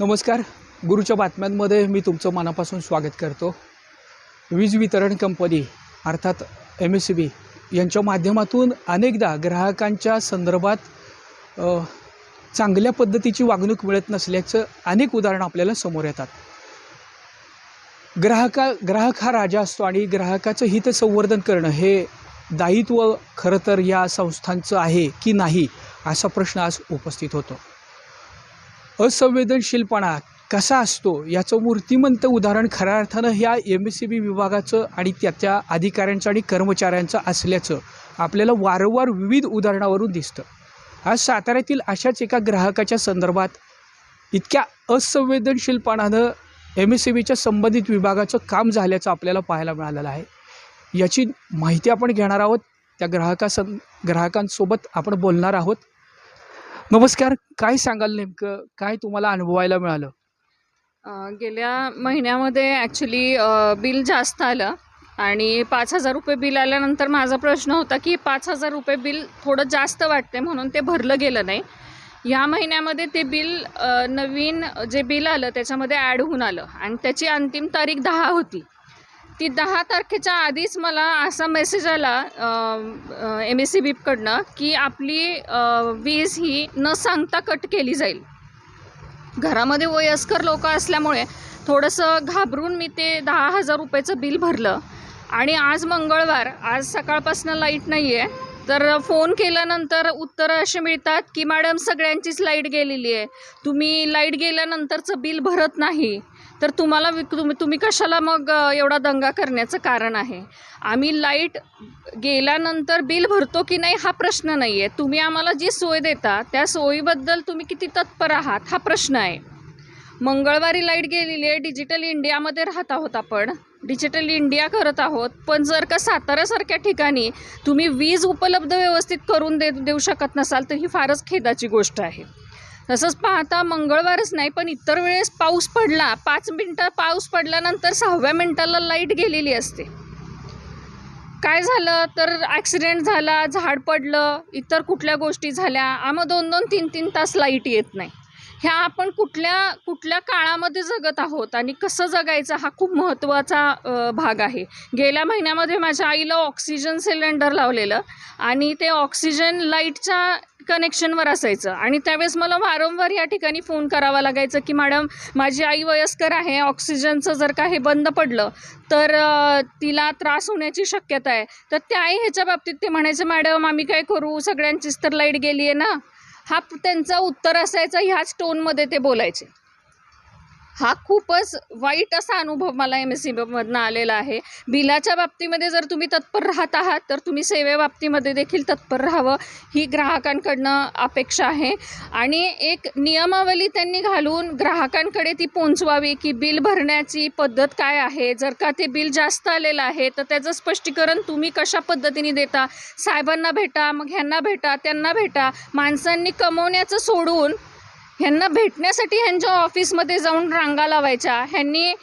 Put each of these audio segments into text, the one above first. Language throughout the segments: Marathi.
नमस्कार. गुरुच्या बातम्यांमध्ये मी तुमचं मनापासून स्वागत करतो. वीज वितरण कंपनी अर्थात एम एस सी बी यांच्या माध्यमातून अनेकदा ग्राहकांच्या संदर्भात चांगल्या पद्धतीची वागणूक मिळत नसल्याचं अनेक उदाहरणं आपल्याला समोर येतात. ग्राहका ग्राहक हा राजा असतो आणि ग्राहकाचं हितसंवर्धन करणं हे दायित्व खरं तर या संस्थांचं आहे की नाही असा प्रश्न आज उपस्थित होतो. असंवेदनशीलपणा कसा असतो याचं मूर्तिमंत उदाहरण खऱ्या अर्थानं ह्या एम एस सी बी विभागाचं आणि त्याच्या अधिकाऱ्यांचं आणि कर्मचाऱ्यांचं असल्याचं आपल्याला वारंवार विविध उदाहरणावरून दिसतं. आज साताऱ्यातील अशाच एका ग्राहकाच्या संदर्भात इतक्या असंवेदनशीलपणानं एम एस सी बीच्या संबंधित विभागाचं काम झाल्याचं आपल्याला पाहायला मिळालेलं आहे. याची माहिती आपण घेणार आहोत. त्या ग्राहकासं ग्राहकांसोबत आपण बोलणार आहोत. नमस्कार काय सांगाल नेमकं? काय तुम्हाला अनुभवायला मिळालं? अ, गेल्या महिन्यामध्ये ॲक्च्युली बिल जास्त आलं आणि पाच हजार रुपये बिल आल्यानंतर माझा प्रश्न होता की पाच हजार रुपये बिल थोडं जास्त वाटते म्हणून ते भरलं गेलं नाही. ह्या महिन्यामध्ये ते बिल अ, नवीन जे बिल आलं त्याच्यामध्ये ॲड होऊन आलं आणि त्याची अंतिम तारीख दहा होती. ती दहा तारखेच्या आधीच मला असा मेसेज आला एम एस सी बीकडनं की आपली वीज ही न सांगता कट केली जाईल. घरामध्ये वयस्कर लोक असल्यामुळे थोडंसं घाबरून मी ते दहा हजार रुपयाचं बिल भरलं. आणि आज मंगळवार आज सकाळपासून लाइट नाही आहे तर फोन केल्यानंतर उत्तरं असे मिळतात की मॅडम सगळ्यांचीच लाइट गेलेली आहे. तुम्ही लाइट गेल्यानंतरचं बिल भरत नाही. तर तुम्हाला विक तुम्ही तुम्ही कशाला मग एवढा दंगा करण्याचं कारण आहे? आम्ही लाइट गेल्यानंतर बिल भरतो की नाही हा प्रश्न नाही आहे तुम्ही आम्हाला जी सोय देता त्या सोयीबद्दल तुम्ही किती तत्पर आहात हा प्रश्न आहे. मंगळवारी लाइट गेलेली आहे डिजिटल इंडियामध्ये राहत आहोत आपण. डिजिटल इंडिया करत आहोत पण जर का साताऱ्यासारख्या ठिकाणी तुम्ही वीज उपलब्ध व्यवस्थित करून दे देऊ शकत नसाल तर ही फारच खेदाची गोष्ट आहे. तसंच पाहता मंगळवारच नाही पण इतर वेळेस पाऊस पडला. पाच मिनटं पाऊस पडल्यानंतर सहाव्या मिनटाला लाइट गेलेली असते. काय झालं? तर ॲक्सिडेंट झाला झाड पडलं इतर कुठल्या गोष्टी झाल्या? आम्हाला दोन दोन तीन तीन तास लाइट येत नाही. ह्या आपण कुठल्या कुठल्या काळामध्ये जगत आहोत आणि कसं जगायचं हा खूप महत्त्वाचा भाग आहे. गेल्या महिन्यामध्ये माझ्या आईला ऑक्सिजन सिलेंडर लावलेलं आणि ते ऑक्सिजन लाईटच्या कनेक्शनवर असायचं. आणि त्यावेळेस मला वारंवार या ठिकाणी फोन करावा लागायचं की मॅडम माझी आई वयस्कर आहे ऑक्सिजनचं जर का हे बंद पडलं तर तिला त्रास होण्याची शक्यता आहे. तर त्या आई ह्याच्या बाबतीत ते म्हणायचं मॅडम आम्ही काय करू? सगळ्यांचीच तर लाइट गेली आहे ना. हा त्यांचा उत्तर असायचा ह्याच टोनमध्ये ते बोलायचे. हा खूपच वाईट असा अनुभव मला एम एस सी बीमधनं आलेला आहे. बिलाच्या बाबतीमध्ये जर तुम्ही तत्पर राहत आहात तर तुम्ही सेवेबाबतीमध्ये देखील तत्पर राहावं ही ग्राहकांकडनं अपेक्षा आहे. आणि एक नियमावली त्यांनी घालून ग्राहकांकडे ती पोहोचवावी की बिल भरण्याची पद्धत काय आहे? जर का ते बिल जास्त आलेलं आहे तर त्याचं स्पष्टीकरण तुम्ही कशा पद्धतीने देता? साहेबांना भेटा मग ह्यांना भेटा त्यांना भेटा. माणसांनी कमवण्याचं सोडून ह्यांना भेटण्यासाठी ह्यांच्या ऑफिसमध्ये जाऊन रांगा लावायच्या. ह्यांनी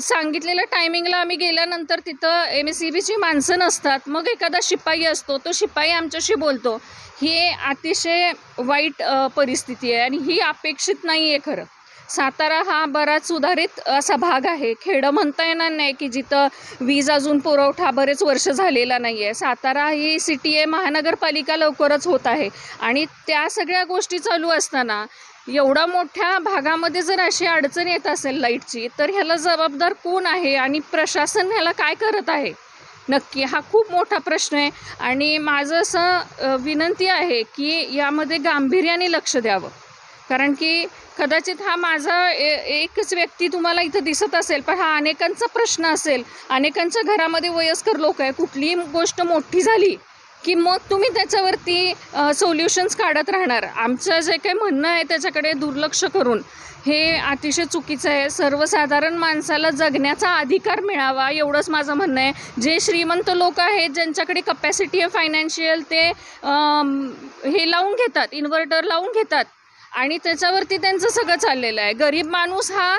सांगितलेल्या टायमिंगला आम्ही गेल्यानंतर तिथं एम एस सी बीची माणसं नसतात. मग एखादा शिपाई असतो तो शिपाई आमच्याशी बोलतो. ही अतिशय वाईट परिस्थिती आहे आणि ही अपेक्षित नाही आहे खरं. सातारा हा बराच सुधारित असा भाग आहे. खेडं म्हणता येणार नाही की जिथं वीज अजून पुरवठा बरेच वर्ष झालेला नाही आहे सातारा ही सिटी आहे महानगरपालिका लवकरच होत आहे. आणि त्या सगळ्या गोष्टी चालू असताना एवढा मोठ्या भागामध्ये जर अशी अडचण येत असेल लाईटची तर ह्याला जबाबदार कोण आहे आणि प्रशासन ह्याला काय करत आहे? नक्की हा खूप मोठा प्रश्न आहे आणि माझं असं विनंती आहे की यामध्ये गांभीर्याने लक्ष द्यावं. कारण की कदाचित हा माझा ए- एकच व्यक्ती तुम्हाला इथं दिसत असेल पण हा अनेकांचा प्रश्न असेल. अनेकांच्या घरामध्ये वयस्कर लोक आहे कुठलीही गोष्ट मोठी झाली की मग तुम्ही त्याच्यावरती सोल्युशन्स काढत राहणार. आमचं जे काही म्हणणं आहे त्याच्याकडे दुर्लक्ष करून. हे अतिशय चुकीचं आहे. सर्वसाधारण माणसाला जगण्याचा अधिकार मिळावा एवढंच माझं म्हणणं आहे. जे श्रीमंत लोक आहेत ज्यांच्याकडे कपॅसिटी आहे फायनान्शियल ते हे लावून घेतात इन्व्हर्टर लावून घेतात. आणि त्याच्यावरती त्यांचं सगळं चाललेलं आहे. गरीब माणूस हा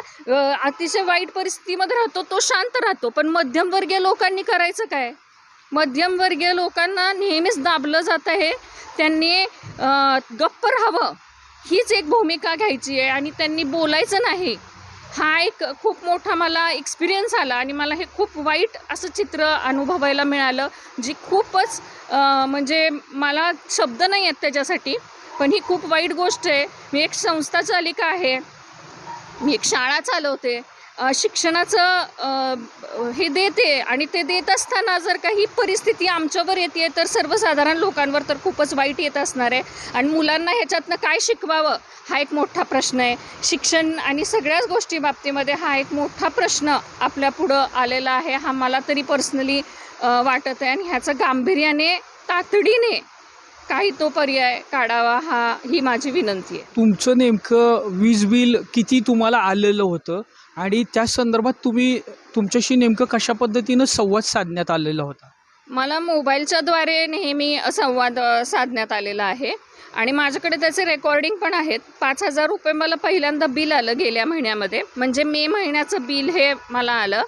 अतिशय वाईट परिस्थितीमध्ये राहतो तो शांत राहतो. पण मध्यमवर्गीय लोकांनी करायचं काय? मध्यमवर्गीय लोकांना नेहमीच दाबलं जात आहे. त्यांनी गप्प राहावं. हीच एक भूमिका घ्यायची आहे आणि त्यांनी बोलायचं नाही. हा एक खूप मोठा मला एक्सपिरियन्स आला आणि मला हे खूप वाईट असं चित्र अनुभवायला मिळालं जी खूपच म्हणजे मला शब्द नाही आहेत त्याच्यासाठी पण ही खूप वाईट गोष्ट आहे. मी एक संस्था चालिका आहे. मी एक शाळा चालवते. शिक्षणाचं हे देते आणि ते देत असताना जर का ही परिस्थिती आमच्यावर येते तर सर्वसाधारण लोकांवर तर खूपच वाईट येत असणार आहे. आणि मुलांना ह्याच्यातनं काय शिकवावं? हा एक मोठा प्रश्न आहे. शिक्षण आणि सगळ्याच गोष्टी बाबतीमध्ये हा एक मोठा प्रश्न आपल्या पुढं आलेला आहे. हा मला तरी पर्सनली वाटत आहे. आणि ह्याचं गांभीर्याने तातडीने काही तो पर्याय काढावा हा ही माझी विनंती आहे. तुमचं नेमकं वीज बिल किती तुम्हाला आलेलं होतं? आणि त्या संदर्भात तुम्ही तुमच्याशी नेमकं कशा पद्धतीनं संवाद साधण्यात आलेला होता? मला मोबाईलच्याद्वारे नेहमी संवाद साधण्यात आलेला आहे. आणि माझ्याकडे त्याचे रेकॉर्डिंग पण आहेत. पाच हजार रुपये मला पहिल्यांदा बिल आलं गेल्या महिन्यामध्ये. म्हणजे मे महिन्याचं बिल हे मला आलं.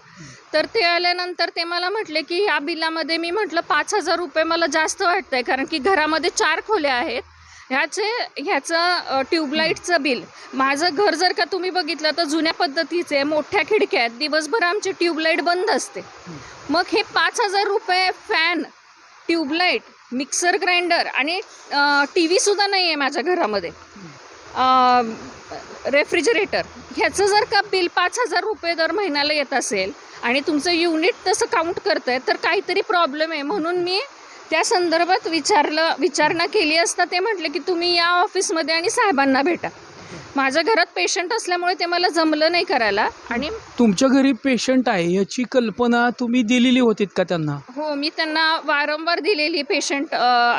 तर ते आल्यानंतर ते मला म्हटले की ह्या बिलामध्ये मी म्हटलं पाच हजार रुपये मला जास्त वाटतं आहे कारण की घरामध्ये चार खोल्या आहेत. ह्याचे ह्याचं ट्यूबलाईटचं बिल. माझं घर जर का तुम्ही बघितलं तर जुन्या पद्धतीचे मोठ्या खिडक्या आहेत. दिवसभर आमची ट्यूबलाईट बंद असते. मग हे पाच हजार रुपये फॅन ट्यूबलाईट मिक्सर ग्राइंडर आणि टी व्हीसुद्धा नाही आहे माझ्या घरामध्ये. रेफ्रिजरेटर. ह्याचं जर का बिल पाच हजार रुपये दर महिन्याला येत असेल आणि तुमचं युनिट तसं काउंट करत आहे तर काहीतरी प्रॉब्लेम आहे. म्हणून मी त्या संदर्भात विचारलं विचारणा केली असता ते म्हटले की तुम्ही या ऑफिसमध्ये आणि साहेबांना भेटा. माझ्या घरात पेशंट असल्यामुळे ते मला जमलं नाही करायला आणि तुमच्या घरी पेशंट आहे याची कल्पना तुम्ही दिलेली होतीत का त्यांना? हो मी त्यांना वारंवार दिलेली पेशंट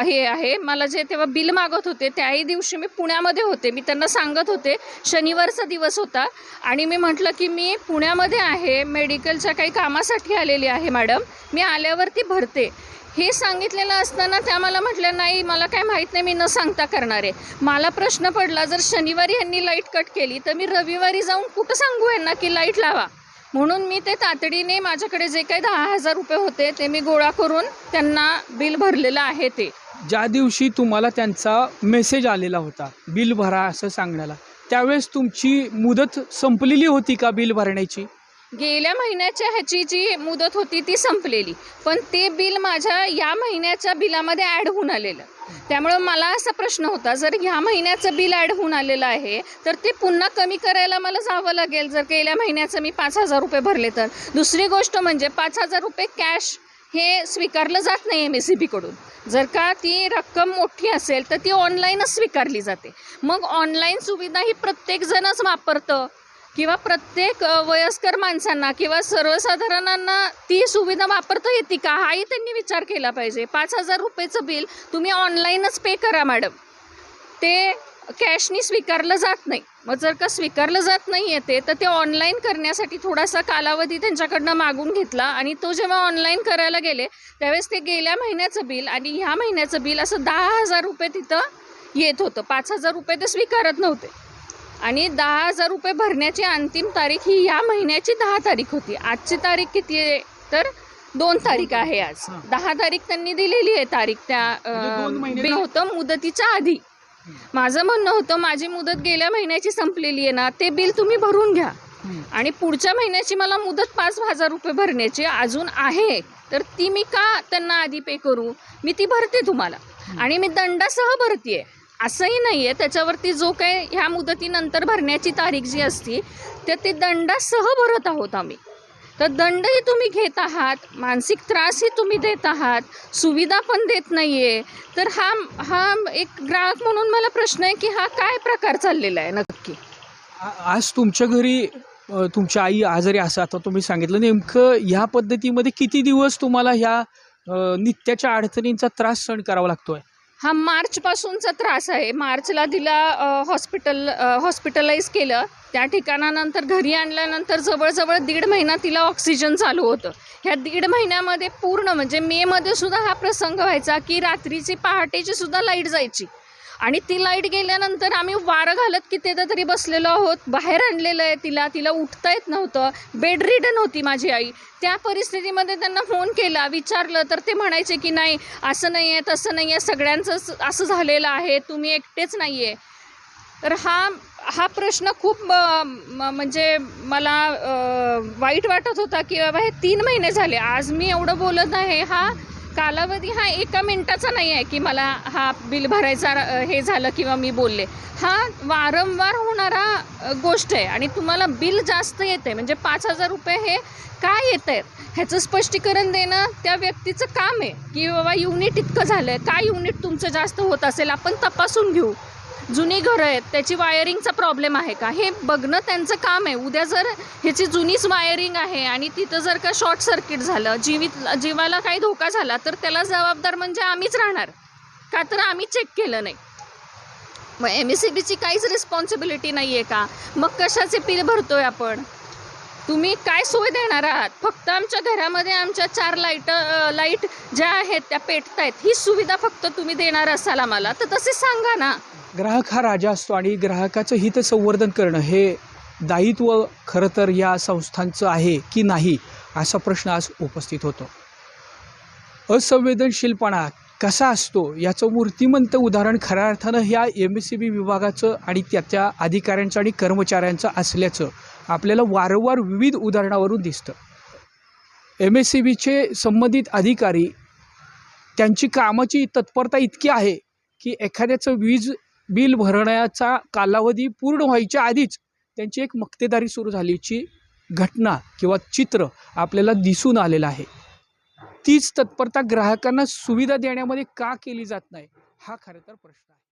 हे आहे. मला जे तेव्हा बिल मागत होते त्याही दिवशी मी पुण्यामध्ये होते. मी त्यांना सांगत होते शनिवारचा दिवस होता आणि मी म्हटलं की मी पुण्यामध्ये आहे मेडिकलच्या काही कामासाठी आलेली आहे मॅडम. मी आल्यावरती भरते. हे सांगितलेलं असताना त्या मला म्हटल्या नाही मला काय माहीत नाही मी न सांगता करणार आहे. मला प्रश्न पडला जर शनिवारी यांनी लाइट कट केली तर मी रविवारी जाऊन कुठं सांगू यांना की लाइट लावा? म्हणून मी ते तातडीने माझ्याकडे जे काही दहा हजार रुपये होते ते मी गोळा करून त्यांना बिल भरलेलं आहे ते. ज्या दिवशी तुम्हाला त्यांचा मेसेज आलेला होता बिल भरा असं सांगण्याला त्यावेळेस तुमची मुदत संपलेली होती का बिल भरण्याची? गेल्या महिन्याच्या ह्याची जी मुदत होती ती संपलेली. पण ते बिल माझ्या या महिन्याच्या बिलामध्ये ॲड होऊन आलेलं. त्यामुळं मला असा प्रश्न होता जर ह्या महिन्याचं बिल ॲड होऊन आलेलं आहे तर ते पुन्हा कमी करायला मला जावं लागेल. जर गेल्या महिन्याचं मी पाच हजार रुपये भरले तर. दुसरी गोष्ट म्हणजे पाच हजार रुपये कॅश हे स्वीकारलं जात नाही एम एस सी बीकडून जर का ती रक्कम मोठी असेल तर ती ऑनलाईनच स्वीकारली जाते. मग ऑनलाईन सुविधा ही प्रत्येकजणच वापरतं. किंवा प्रत्येक वयस्कर माणसांना किंवा सर्वसाधारणांना ती सुविधा वापरता येते का? हाही त्यांनी विचार केला पाहिजे. पाच हजार रुपयेचं बिल तुम्ही ऑनलाईनच पे करा मॅडम. ते कॅशनी स्वीकारलं जात नाही. मग जर का स्वीकारलं जात नाही येते तर ते ऑनलाईन करण्यासाठी थोडासा कालावधी त्यांच्याकडनं मागून घेतला आणि तो जेव्हा ऑनलाईन करायला गेले त्यावेळेस ते गेल्या महिन्याचं बिल आणि ह्या महिन्याचं बिल असं दहा हजार रुपये तिथं येत होतं. पाच हजार रुपये ते स्वीकारत नव्हते. आणि दहा हजार रुपये भरण्याची अंतिम तारीख ही ह्या महिन्याची दहा तारीख होती. आजची तारीख किती आहे? तर दोन तारीख आहे आज. हां. दहा तारीख त्यांनी दिलेली आहे तारीख त्या म्हणजे दोन अं, महिने बिल होतं मुदतीच्या आधी. माझं म्हणणं होतं माझी मुदत गेल्या महिन्याची संपलेली आहे ना ते बिल तुम्ही भरून घ्या. आणि पुढच्या महिन्याची मला मुदत पाच हजार रुपये भरण्याची अजून आहे. तर ती मी का त्यांना आधी पे करू? मी ती भरते तुम्हाला. आणि मी दंडासह भरते असंही नाही आहे त्याच्यावरती जो काही ह्या मुदतीनंतर भरण्याची तारीख जी असती तर ते दंडासह भरत आहोत आम्ही. तर दंडही तुम्ही घेत आहात मानसिक त्रासही तुम्ही देत आहात सुविधा पण देत नाही आहे तर हा हा एक ग्राहक म्हणून मला प्रश्न आहे की हा काय प्रकार चाललेला आहे नक्की? आज तुमच्या घरी तुमची आई आजारी असं आता तुम्ही सांगितलं. नेमकं ह्या पद्धतीमध्ये किती दिवस तुम्हाला ह्या नित्याच्या अडचणींचा त्रास सहन करावा लागतो आहे हा मार्चपासूनचा त्रास आहे. मार्चला तिला हॉस्पिटल हॉस्पिटलाइज केलं. त्या ठिकाणानंतर घरी आणल्यानंतर जवळजवळ दीड महिना तिला ऑक्सिजन चालू होतं. ह्या दीड महिन्यामध्ये पूर्ण म्हणजे मेमध्ये सुद्धा हा प्रसंग व्हायचा की रात्रीची पहाटेची सुद्धा लाइट जायची. आणि ती लाइट गेल्यानंतर आम्ही वारं घालत की तिथं तरी बसलेलो आहोत. बाहेर आणलेलं आहे तिला. तिला उठता येत नव्हतं. बेडरिडन होती माझी आई. त्या परिस्थितीमध्ये त्यांना फोन केला. विचारलं तर ते म्हणायचे की नाही असं नाही आहे तसं नाही आहे. सगळ्यांचंच असं झालेलं आहे. तुम्ही एकटेच नाही आहे. तर हा हा प्रश्न खूप म्हणजे मला वाईट वाटत होता की बाबा हे तीन महिने झाले. आज मी एवढं बोलत आहे. हा कालावधी हा एका मिनिटाचा नाही आहे की मला हा बिल भरायचा हे झालं किंवा मी बोलले. हा वारंवार होणारा गोष्ट आहे आणि तुम्हाला बिल जास्त येते म्हणजे पाच हजार रुपये हे काय येत आहेत ह्याचं स्पष्टीकरण देणं त्या व्यक्तीचं काम आहे. की बाबा युनिट इतकं झालं आहे काय युनिट तुमचं जास्त होत असेल? आपण तपासून घेऊ. जुनी घरं आहेत त्याची वायरिंगचा प्रॉब्लेम आहे का? हे बघणं त्यांचं काम आहे. उद्या जर ह्याची जुनीच वायरिंग आहे आणि तिथं जर का शॉर्ट सर्किट झालं जीवित जीवाला काही धोका झाला तर त्याला जबाबदार म्हणजे आम्हीच राहणार. का तर आम्ही चेक केलं नाही. मग एम एस सी बीची काहीच रिस्पॉन्सिबिलिटी नाही आहे का? मग कशाचे बिल भरतोय आपण? तुम्ही काय सोय देणार आहात? फक्त आमच्या घरामध्ये आमच्या चार लाइट लाइट ज्या आहेत त्या पेटत आहेत ही सुविधा फक्त तुम्ही देणार असाल आम्हाला. तर तसे सांगा ना. ग्राहक हा राजा असतो आणि ग्राहकाचं हित संवर्धन करणं हे दायित्व खरं तर या संस्थांचं आहे की नाही असा प्रश्न आज उपस्थित होतो. असंवेदनशीलपणा कसा असतो याचं मूर्तिमंत उदाहरण खऱ्या अर्थानं ह्या एम एस सी बी विभागाचं आणि त्याच्या अधिकाऱ्यांचं आणि कर्मचाऱ्यांचं असल्याचं आपल्याला वारंवार विविध उदाहरणावरून दिसतं. एम एस सी बीचे संबंधित अधिकारी त्यांची कामाची तत्परता इतकी आहे की एखाद्याचं वीज बिल भरण्याचा कालावधी पूर्ण व्हायच्या आधीच त्यांची एक मक्तेदारी सुरू झाल्याची घटना किंवा चित्र आपल्याला दिसून आलेलं आहे. तीच तत्परता ग्राहकांना सुविधा देण्यामध्ये का केली जात नाही हा खरं तर प्रश्न आहे.